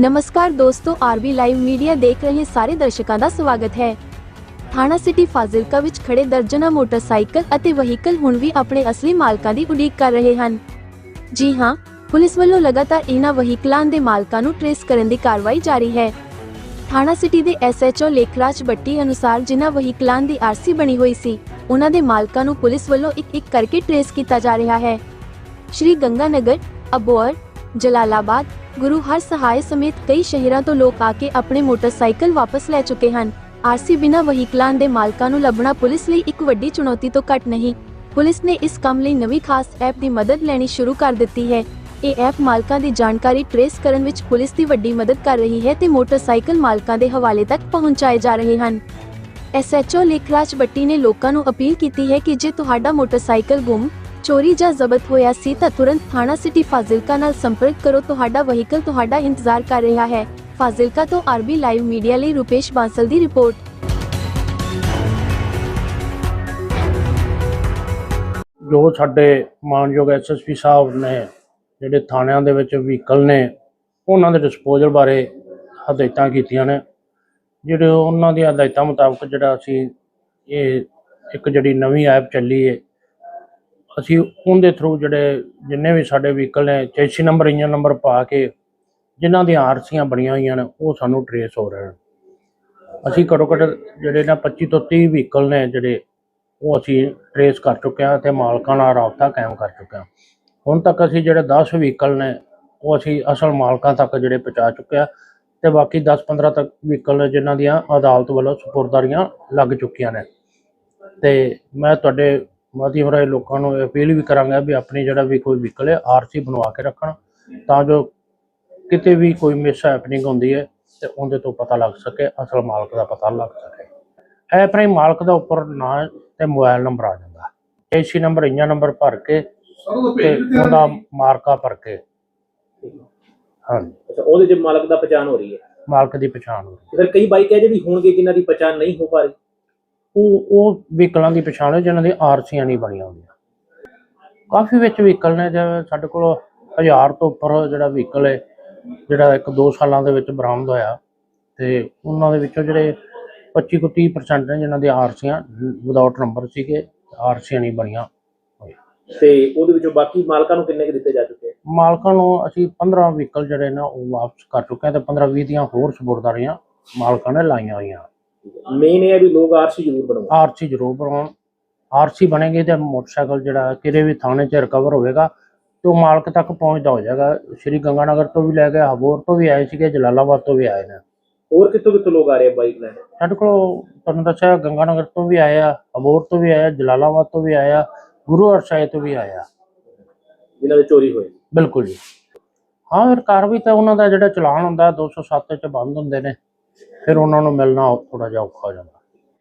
ਨਮਸਕਾਰ ਦੋਸਤੋ RB live media ਦੇਖ ਰਹੇ ਸਾਰੇ ਦਰਸ਼ਕਾਂ ਦਾ ਸਵਾਗਤ ਹੈ ਥਾਣਾ ਸਿਟੀ ਫਾਜ਼ਿਲਕਾ ਵਿੱਚ ਖੜੇ ਦਰਜਨਾਂ ਮੋਟਰਸਾਈਕਲ ਅਤੇ ਵਹੀਕਲ ਹੁਣ ਵੀ ਆਪਣੇ ਅਸਲੀ ਮਾਲਕਾਂ ਦੀ ਉਡੀਕ ਕਰ ਰਹੇ ਹਨ ਜੀ ਹਾਂ ਪੁਲਿਸ ਵੱਲੋਂ ਲਗਾਤਾਰ ਇਹਨਾਂ ਵਹੀਕਲਾਂ ਦੇ ਮਾਲਕਾਂ ਨੂੰ ਟ੍ਰੇਸ ਕਰਨ ਦੀ ਕਾਰਵਾਈ ਜਾਰੀ ਹੈ ਥਾਣਾ ਸਿਟੀ ਦੇ ਐਸਐਚਓ ਲੇਖਰਾਜ ਬੱਟੀ ਅਨੁਸਾਰ ਜਿਨ੍ਹਾਂ ਵਹੀਕਲਾਂ ਦੀ ਆਰਸੀ ਬਣੀ ਹੋਈ ਸੀ ਉਹਨਾਂ ਦੇ ਮਾਲਕਾਂ ਨੂੰ ਪੁਲਿਸ ਵੱਲੋਂ ਇੱਕ ਇੱਕ ਕਰਕੇ ਟ੍ਰੇਸ ਕੀਤਾ ਜਾ ਰਿਹਾ ਹੈ ਸ਼੍ਰੀ ਗੰਗਾਨਗਰ ਅਬੋਰ ਜਲਾਲਾਬਾਦ, ਗੁਰੂ ਹਰ ਸਹਾਇ ਸਮੇਤ ਕਈ ਸ਼ਹਿਰਾਂ ਤੋਂ ਲੋਕ ਆ ਕੇ ਆਪਣੇ ਮੋਟਰਸਾਈਕਲ ਵਾਪਸ ਲੈ ਚੁੱਕੇ ਹਨ। ਆਰਸੀ ਬਿਨਾ ਵਹੀਕਲਾਂ ਦੇ ਮਾਲਕਾਂ ਨੂੰ ਲੱਭਣਾ ਪੁਲਿਸ ਲਈ ਇੱਕ ਵੱਡੀ ਚੁਣੌਤੀ ਤੋਂ ਘੱਟ ਨਹੀਂ। ਪੁਲਿਸ ਨੇ ਇਸ ਕੰਮ ਲਈ ਨਵੀਂ ਖਾਸ ਐਪ ਦੀ ਮਦਦ ਲੈਣੀ ਸ਼ੁਰੂ ਕਰ ਦਿੱਤੀ ਹੈ। ਇਹ ਐਪ ਮਾਲਕਾਂ ਦੀ ਜਾਣਕਾਰੀ ਟ੍ਰੇਸ ਕਰਨ ਵਿੱਚ ਪੁਲਿਸ ਦੀ ਵੱਡੀ ਮਦਦ ਕਰ ਰਹੀ ਹੈ ਤੇ ਮੋਟਰਸਾਈਕਲ ਮਾਲਕਾਂ ਦੇ ਹਵਾਲੇ ਤੱਕ ਪਹੁੰਚਾਏ ਜਾ ਰਹੇ ਹਨ। ਐਸਐਚਓ ਲੇਖਰਾਜ ਬੱਟੀ ਨੇ ਲੋਕਾਂ ਨੂੰ ਅਪੀਲ ਕੀਤੀ ਹੈ ਕਿ ਜੇ ਤੁਹਾਡਾ ਮੋਟਰਸਾਈਕਲ ਗੁੰਮ ਚੋਰੀ ਜਾਂ ਜ਼ਬਤ ਹੋਇਆ ਸੀ ਤਾਂ ਤੁਰੰਤ ਥਾਣਾ ਸਿਟੀ ਫਾਜ਼ਿਲਕਾ ਨਾਲ ਸੰਪਰਕ ਕਰੋ। ਤੁਹਾਡਾ ਵਹੀਕਲ ਤੁਹਾਡਾ ਇੰਤਜ਼ਾਰ ਕਰ ਰਿਹਾ ਹੈ। ਫਾਜ਼ਿਲਕਾ ਤੋਂ ਆਰਬੀ ਲਾਈਵ ਮੀਡੀਆ ਲਈ ਰੁਪੇਸ਼ ਬਾਂਸਲ ਦੀ ਰਿਪੋਰਟ। ਜੋ ਸਾਡੇ ਮਾਨਯੋਗ ਐਸਐਸਪੀ ਸਾਹਿਬ ਨੇ, ਜਿਹੜੇ ਥਾਣਿਆਂ ਦੇ ਵਿੱਚ ਵਹੀਕਲ ਨੇ, ਉਹਨਾਂ ਦੇ ਡਿਸਪੋਜ਼ਲ ਬਾਰੇ ਹਦਾਇਤਾਂ ਕੀਤੀਆਂ ਨੇ। ਜਿਹੜੇ ਉਹਨਾਂ ਦੀਆਂ ਹਦਾਇਤਾਂ ਮੁਤਾਬਕ ਜਿਹੜਾ ਅਸੀਂ ਇਹ ਇੱਕ ਜਿਹੜੀ ਨਵੀਂ ਐਪ ਚੱਲੀ ਹੈ ਅਸੀਂ ਉਹਦੇ ਥਰੂ ਜਿਹੜੇ ਜਿੰਨੇ ਵੀ ਸਾਡੇ ਵਹੀਕਲ ਨੇ, ਚੈਸੀ ਨੰਬਰ ਇੰਜਨ ਨੰਬਰ ਪਾ ਕੇ ਜਿਨ੍ਹਾਂ ਦੀਆਂ ਆਰਸੀਆਂ ਬਣੀਆਂ ਹੋਈਆਂ ਨੇ, ਉਹ ਸਾਨੂੰ ਟਰੇਸ ਹੋ ਰਹੇ ਨੇ। ਅਸੀਂ ਘੱਟੋ ਘੱਟ ਜਿਹੜੇ ਨਾ 25 ਤੋਂ 30 ਵਹੀਕਲ ਨੇ ਜਿਹੜੇ, ਉਹ ਅਸੀਂ ਟਰੇਸ ਕਰ ਚੁੱਕੇ ਹਾਂ ਤੇ ਮਾਲਕਾਂ ਨਾਲ ਰਾਬਤਾ ਕਾਇਮ ਕਰ ਚੁੱਕੇ ਹਾਂ। ਹੁਣ ਤੱਕ ਅਸੀਂ ਜਿਹੜੇ 10 ਵਹੀਕਲ ਨੇ, ਉਹ ਅਸੀਂ ਅਸਲ ਮਾਲਕਾਂ ਤੱਕ ਜਿਹੜੇ ਪਹੁੰਚਾ ਚੁੱਕੇ ਹਾਂ ਤੇ ਬਾਕੀ 10-15 ਤੱਕ ਵਹੀਕਲ ਨੇ ਜਿਨ੍ਹਾਂ ਦੀਆਂ ਅਦਾਲਤ ਵੱਲੋਂ ਸਪੁਰਦਾਰੀਆਂ ਲੱਗ ਚੁੱਕੀਆਂ ਨੇ। ਤੇ ਮੈਂ ਤੁਹਾਡੇ ਮਾਧਿਅਮ ਰਾਹੀਂ ਲੋਕਾਂ ਨੂੰ ਅਪੀਲ ਵੀ ਕਰਾਂਗਾ ਵੀ ਆਪਣੀ ਜਿਹੜਾ ਵੀ ਕੋਈ ਵਹੀਕਲ ਹੈ ਆਰਸੀ ਬਣਵਾ ਕੇ ਰੱਖਣ ਤਾਂ ਜੋ ਕਿਤੇ ਵੀ ਕੋਈ ਮਿਸ ਹੈਪਨਿੰਗ ਹੁੰਦੀ ਹੈ ਤੇ ਉਹਦੇ ਤੋਂ ਪਤਾ ਲੱਗ ਸਕੇ ਅਸਲ ਮਾਲਕ ਦਾ ਪਤਾ ਲੱਗ ਸਕੇ। ਐਪ ਰਾਹੀਂ ਮਾਲਕ ਦਾ ਉੱਪਰ ਨਾਂ ਤੇ ਮੋਬਾਈਲ ਨੰਬਰ ਆ ਜਾਂਦਾ। ਏਸੀ ਨੰਬਰ ਇੰਜਨ ਨੰਬਰ ਭਰ ਕੇ ਤੇ ਉਹਦਾ ਮਾਰਕਾ ਭਰ ਕੇ। ਹਾਂਜੀ। ਅੱਛਾ ਉਹਦੇ ਚ ਮਾਲਕ ਦਾ ਪਛਾਣ ਹੋ ਰਹੀ ਹੈ? ਮਾਲਕ ਦੀ ਪਛਾਣ ਹੋਵੇ। ਤੇ ਫਿਰ ਕਈ ਬਾਈਕ ਹੈ ਜਿਹੜੀ ਹੋਣਗੇ ਜਿਨ੍ਹਾਂ ਦੀ ਪਛਾਣ ਨਹੀਂ ਹੋ ਪਾ ਰਹੀ। ਉਹ ਉਹ ਵਹੀਕਲਾਂ ਦੀ ਪਛਾਣ ਹੈ ਜਿਨ੍ਹਾਂ ਦੀ ਆਰਸੀਆਂ ਨਹੀਂ ਬਣੀਆਂ ਹੁੰਦੀਆਂ। ਕਾਫੀ ਵਿੱਚ ਵਹੀਕਲ ਨੇ ਜਿਵੇਂ ਸਾਡੇ ਕੋਲ ਹਜ਼ਾਰ ਤੋਂ ਉੱਪਰ ਜਿਹੜਾ ਵਹੀਕਲ ਹੈ ਜਿਹੜਾ ਇੱਕ ਦੋ ਸਾਲਾਂ ਦੇ ਵਿੱਚ ਬਰਾਮਦ ਹੋਇਆ ਤੇ ਉਹਨਾਂ ਦੇ ਵਿੱਚੋਂ ਜਿਹੜੇ 25 ਤੋਂ 30% ਨੇ ਜਿਨ੍ਹਾਂ ਦੀ ਆਰਸੀਆਂ ਵਿਦਆਊਟ ਨੰਬਰ ਸੀਗੇ ਆਰਸੀਆਂ ਨਹੀਂ ਬਣੀਆਂ ਤੇ ਉਹਦੇ ਵਿੱਚੋਂ ਬਾਕੀ ਮਾਲਕਾਂ ਨੂੰ ਕਿੰਨੇ ਕੁ ਦਿੱਤੇ ਜਾ ਚੁੱਕੇ? ਮਾਲਕਾਂ ਨੂੰ ਅਸੀਂ 15 ਵਹੀਕਲ ਜਿਹੜੇ ਨੇ ਉਹ ਵਾਪਸ ਕਰ ਚੁੱਕੇ ਤੇ 15 20 ਦੀਆਂ ਹੋਰ ਸਪੁਰਦਾਰੀਆਂ ਮਾਲਕਾਂ ਨੇ ਲਾਈਆਂ ਹੋਈਆਂ। ਮੇਨ ਇਹ ਹੈ ਵੀ ਲੋਕ ਆਰਸੀ ਜ਼ਰੂਰ ਬਣਵਾਉਣ। ਆਰਸੀ ਜ਼ਰੂਰ ਬਣਾਉਣ ਆਰਸੀ ਬਣੇਗੀ ਤੇ ਮੋਟਰਸਾਈਕਲ ਜਿਹੜਾ ਕਿਤੇ ਵੀ ਥਾਣੇ 'ਚ ਰਿਕਵਰ ਹੋਵੇਗਾ ਤੇ ਮਾਲਕ ਤੱਕ ਪਹੁੰਚਦਾ ਹੋ ਜਾਏਗਾ। ਸ਼੍ਰੀ ਗੰਗਾਨਗਰ ਤੋਂ ਵੀ ਲੈ ਕੇ ਹਬੋਰ ਤੋਂ ਵੀ ਆਏ ਸੀਗੇ ਜਲਾਲਾਬਾਦ ਤੋਂ ਵੀ ਆਏ ਨੇ। ਹੋਰ ਕਿੱਥੋਂ ਕਿੱਥੋਂ ਲੋਕ ਆ ਰਹੇ ਆ ਬਾਈਕ ਲੈਣ? ਸਾਡੇ ਕੋਲ ਤੁਹਾਨੂੰ ਦੱਸਿਆ ਗੰਗਾਨਗਰ ਤੋਂ ਵੀ ਆਏ ਆ ਹਬੋਰ ਤੋਂ ਵੀ ਆਏ ਆ ਜਲਾਲਾਬਾਦ ਤੋਂ ਵੀ ਆਏ ਆ ਗੁਰੂ ਹਰਸਾਏ ਤੋਂ ਵੀ ਆਏ ਆ। ਜਿਨ੍ਹਾਂ ਦੇ ਚੋਰੀ ਹੋਏ। ਬਿਲਕੁਲ ਜੀ। ਹਾਂ ਫਿਰ ਕਾਰਵਾਈ ਤਾਂ ਉਹਨਾਂ ਦਾ ਜਿਹੜਾ ਚਲਾਨ ਹੁੰਦਾ 207 ਚ ਬੰਦ ਹੁੰਦੇ ਨੇ। ਫਿਰ ਉਹਨਾਂ ਨੂੰ ਮਿਲਣਾ ਥੋੜਾ ਜਿਹਾ ਔਖਾ ਹੋ ਜਾਂਦਾ।